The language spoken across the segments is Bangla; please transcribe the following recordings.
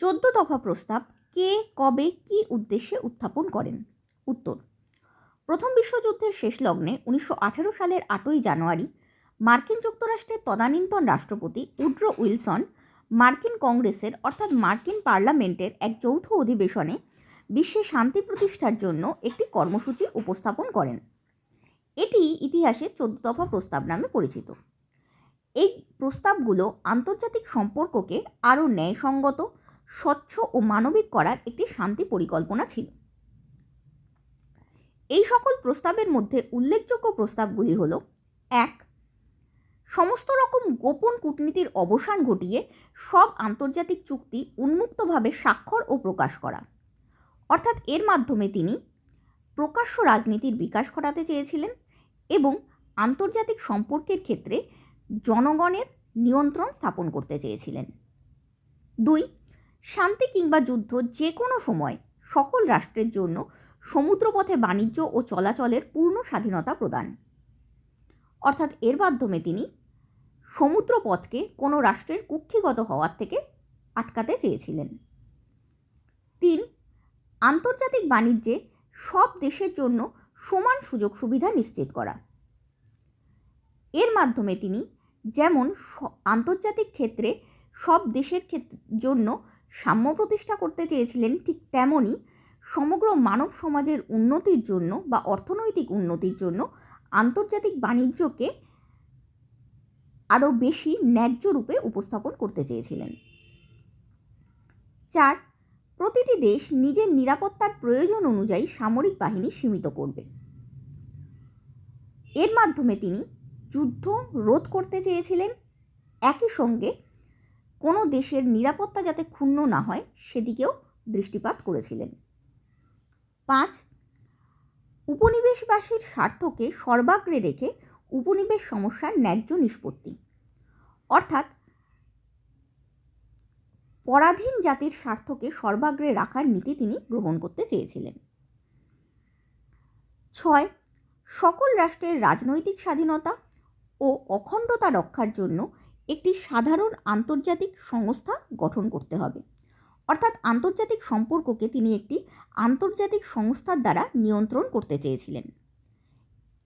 চোদ্দ দফা প্রস্তাব কে, কবে, কি উদ্দেশ্যে উত্থাপন করেন? উত্তর, প্রথম বিশ্বযুদ্ধের শেষ লগ্নে উনিশশো আঠেরো সালের আটই জানুয়ারি মার্কিন যুক্তরাষ্ট্রের তদানীন্তন রাষ্ট্রপতি উড্রো উইলসন মার্কিন কংগ্রেসের, অর্থাৎ মার্কিন পার্লামেন্টের এক যৌথ অধিবেশনে বিশ্বে শান্তি প্রতিষ্ঠার জন্য একটি কর্মসূচি উপস্থাপন করেন। এটি ইতিহাসে চোদ্দ দফা প্রস্তাব নামে পরিচিত। এই প্রস্তাবগুলো আন্তর্জাতিক সম্পর্ককে আরও ন্যায়সঙ্গত স্বচ্ছ ও মানবিক করার একটি শান্তি পরিকল্পনা ছিল। এই সকল প্রস্তাবের মধ্যে উল্লেখযোগ্য প্রস্তাবগুলি হল, এক, সমস্ত রকম গোপন কূটনীতির অবসান ঘটিয়ে সব আন্তর্জাতিক চুক্তি উন্মুক্তভাবে স্বাক্ষর ও প্রকাশ করা। অর্থাৎ এর মাধ্যমে তিনি প্রকাশ্য রাজনীতির বিকাশ ঘটাতে চেয়েছিলেন এবং আন্তর্জাতিক সম্পর্কের ক্ষেত্রে জনগণের নিয়ন্ত্রণ স্থাপন করতে চেয়েছিলেন। দুই শান্তি কিংবা যুদ্ধ যে কোনো সময় সকল রাষ্ট্রের জন্য সমুদ্রপথে বাণিজ্য ও চলাচলের পূর্ণ স্বাধীনতা প্রদান। অর্থাৎ এর মাধ্যমে তিনি সমুদ্রপথকে কোনো রাষ্ট্রের কুক্ষিগত হওয়ার থেকে আটকাতে চেয়েছিলেন। তিন, আন্তর্জাতিক বাণিজ্যে সব দেশের জন্য সমান সুযোগ সুবিধা নিশ্চিত করা। এর মাধ্যমে তিনি যেমন আন্তর্জাতিক ক্ষেত্রে সব দেশের জন্য সাম্য প্রতিষ্ঠা করতে চেয়েছিলেন ঠিক তেমনই সমগ্র মানব সমাজের উন্নতির জন্য বা অর্থনৈতিক উন্নতির জন্য আন্তর্জাতিক বাণিজ্যকে আরও বেশি ন্যায্য রূপে উপস্থাপন করতে চেয়েছিলেন। চার, প্রতিটি দেশ নিজের নিরাপত্তার প্রয়োজন অনুযায়ী সামরিক বাহিনী সীমিত করবে। এর মাধ্যমে তিনি যুদ্ধ রোধ করতে চেয়েছিলেন। একই সঙ্গে কোনো দেশের নিরাপত্তা যাতে ক্ষুণ্ণ না হয় সেদিকেও দৃষ্টিপাত করেছিলেন। পাঁচ, উপনিবেশবাসীর স্বার্থকে সর্বাগ্রে রেখে উপনিবেশ সমস্যার ন্যায্য নিষ্পত্তি। অর্থাৎ পরাধীন জাতির স্বার্থকে সর্বাগ্রে রাখার নীতি তিনি গ্রহণ করতে চেয়েছিলেন। ছয়, সকল রাষ্ট্রের রাজনৈতিক স্বাধীনতা ও অখণ্ডতা রক্ষার জন্য একটি সাধারণ আন্তর্জাতিক সংস্থা গঠন করতে হবে। অর্থাৎ আন্তর্জাতিক সম্পর্ককে তিনি একটি আন্তর্জাতিক সংস্থার দ্বারা নিয়ন্ত্রণ করতে চেয়েছিলেন।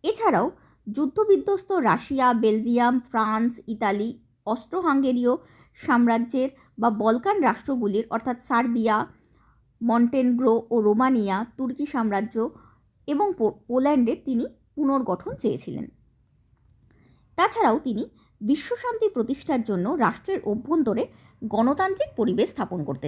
এছাড়াও যুদ্ধবিধ্বস্ত Russia, Belgium, France, Italy Austro হাঙ্গেরীয় সাম্রাজ্যের বা বলকান রাষ্ট্রগুলির অর্থাৎ সার্বিয়া, মন্টেনগ্রো ও রোমানিয়া, তুর্কি সাম্রাজ্য এবং পোল্যান্ডের তিনি পুনর্গঠন চেয়েছিলেন। তাছাড়াও তিনি বিশ্বশান্তি প্রতিষ্ঠার জন্য রাষ্ট্রের অভ্যন্তরে গণতান্ত্রিক পরিবেশ স্থাপন করতে